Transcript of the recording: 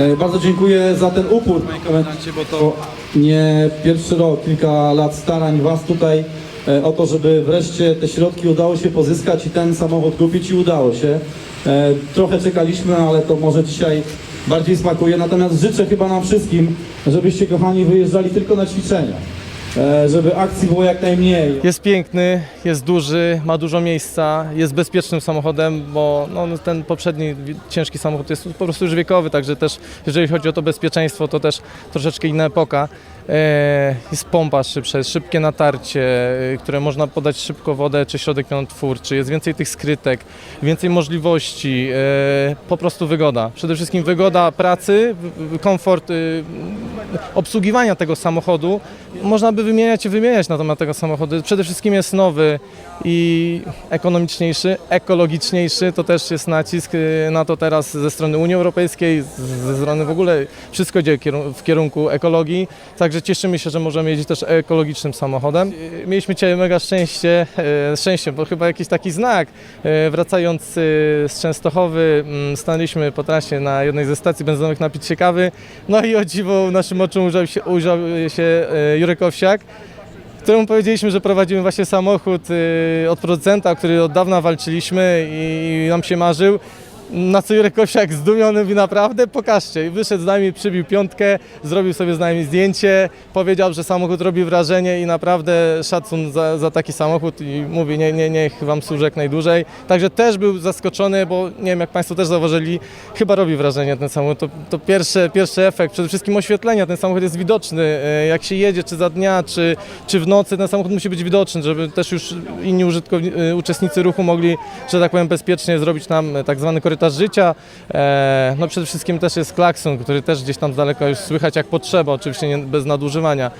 E, Bardzo dziękuję za ten upór, panie komendancie, bo to nie pierwszy rok, kilka lat starań Was tutaj e, o to, żeby wreszcie te środki udało się pozyskać i ten samochód kupić i udało się. E, Trochę czekaliśmy, ale to może dzisiaj bardziej smakuje. Natomiast życzę chyba nam wszystkim, żebyście kochani wyjeżdżali tylko na ćwiczenia. E, Żeby akcji było jak najmniej. Jest piękny, jest duży, ma dużo miejsca, jest bezpiecznym samochodem, bo no, ten poprzedni ciężki samochód jest po prostu już wiekowy, także też jeżeli chodzi o to bezpieczeństwo, to też troszeczkę inna epoka. E, Jest pompa szybsza, jest szybkie natarcie, e, które można podać szybko wodę czy środek twórczy, jest więcej tych skrytek, więcej możliwości, po prostu wygoda. Przede wszystkim wygoda pracy, komfort y, obsługiwania tego samochodu. Można by wymieniać i wymieniać na temat tego samochodu. Przede wszystkim jest nowy i ekonomiczniejszy, ekologiczniejszy. To też jest nacisk y, na to teraz ze strony Unii Europejskiej, ze strony w ogóle wszystko kierun- w kierunku ekologii. Także cieszymy się, że możemy jeździć też ekologicznym samochodem. Y, Mieliśmy dzisiaj mega szczęście, e, szczęście, bo chyba jakiś taki znak. Wracając y, z Częstochowy, mm, stanęliśmy po trasie na jednej ze stacji benzynowych napić się kawy. No i o dziwo naszym oczom ujrzał się, ujrzał się e, Jurek Owsiak, któremu powiedzieliśmy, że prowadzimy właśnie samochód y, od producenta, który od dawna walczyliśmy i nam się marzył. Na co Jurek Owsiak zdumiony mówi naprawdę pokażcie. I wyszedł z nami, przybił piątkę, zrobił sobie z nami zdjęcie, powiedział, że samochód robi wrażenie i naprawdę szacun za, za taki samochód i mówi, nie, nie, niech wam służy jak najdłużej. Także też był zaskoczony, bo nie wiem jak Państwo też zauważyli, chyba robi wrażenie ten samochód. To, to pierwszy, pierwszy efekt, przede wszystkim oświetlenia, ten samochód jest widoczny. E, Jak się jedzie, czy za dnia, czy, czy w nocy, ten samochód musi być widoczny, żeby też już inni e, uczestnicy ruchu mogli, że tak powiem, bezpiecznie zrobić nam e, tak zwany korytarz życia. E, No przede wszystkim też jest klakson, który też gdzieś tam z daleka już słychać jak potrzeba, oczywiście nie, bez nadużywania.